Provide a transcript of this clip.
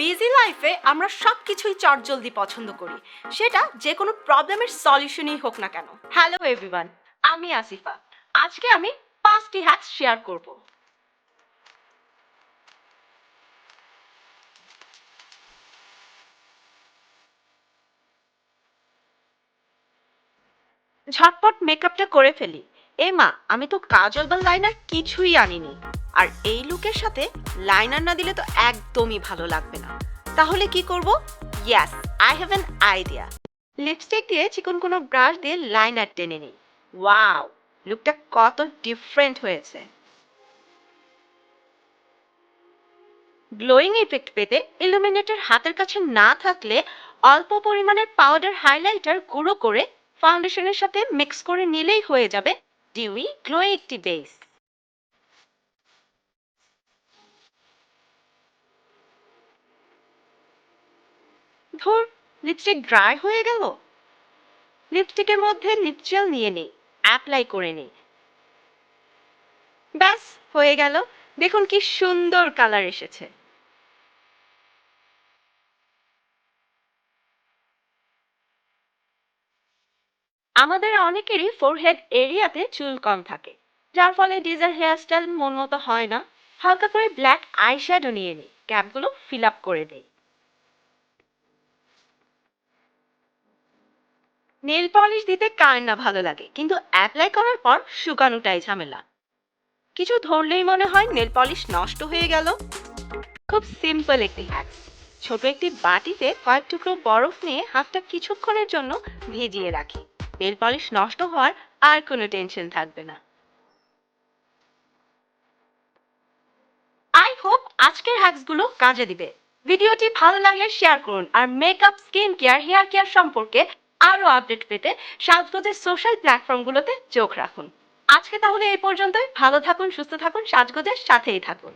Busy লাইফে আমরা সব কিছুই চটজলদি পছন্দ করি। সেটা যে কোনো প্রবলেমের সলিউশনই হোক না কেন। হ্যালো এভরিওয়ান, আমি আসিফা। আজকে আমি পাঁচটি হ্যাকস শেয়ার করব। ঝটপট মেকআপটা করে ফেলি। এ মা আমি তো কাজল বা লাইনার কিছুই আনিনি। আর এই লুকের সাথে লাইনার না দিলে তো একদমই ভালো লাগবে না। তাহলে কি করব? Yes I have an idea lipstick দিয়ে চিকন কোনো ব্রাশ দিয়ে লাইনার টেনে নিই। ওয়াও লুকটা কত ডিফারেন্ট হয়েছে। গ্লোয়িং ইফেক্ট পেতে ইলুমিনেটর হাতের কাছে না থাকলে অল্প পরিমাণের পাউডার হাইলাইটার গুঁড়ো করে ফাউন্ডেশনের সাথে মিক্স করে নিলেই হয়ে যাবে ডিউই গ্লো একটি বেস ধর লিপস্টিক ড্রাই হয়ে গেল। লিপস্টিকের মধ্যে লিপ জেল নিয়ে নেই অ্যাপ্লাই করে নিই ব্যাস, হয়ে গেল। দেখুন কি সুন্দর কালার এসেছে। আমাদের অনেকেরই ফোরহেড এরিয়াতে চুল কম থাকে, যার ফলে ডিজার হেয়ারস্টাইল মন মতো হয় না। হালকা করে ব্ল্যাক আই আইশ্যাডো নিয়ে নিই ক্যাপগুলো ফিল আপ করে দিই। নেল পলিশ দিতে কার না ভালো লাগে, কিন্তু অ্যাপ্লাই করার পর শুকানোটাই ঝামেলা। কিছু ধরলেই মনে হয় নেল পলিশ নষ্ট হয়ে গেল। খুব সিম্পল একটি হ্যাক ছোট একটি বাটিতে কয়েক টুকরো বরফ নিয়ে হাতটা কিছুক্ষণের জন্য ভিজিয়ে রাখি। নেল পলিশ নষ্ট হওয়ার আর কোনো টেনশন থাকবে না। আই হোপ আজকের হ্যাকসগুলো কাজে দিবে। ভিডিওটি ভালো লাগলে শেয়ার করুন আর makeup skin care hair care সম্পর্কে আরও আপডেট পেতে সাজগোজের সোশ্যাল প্ল্যাটফর্মগুলোতে চোখ রাখুন। আজকে তাহলে এই পর্যন্তই। ভালো থাকুন, সুস্থ থাকুন, সাজগোজের সাথেই থাকুন।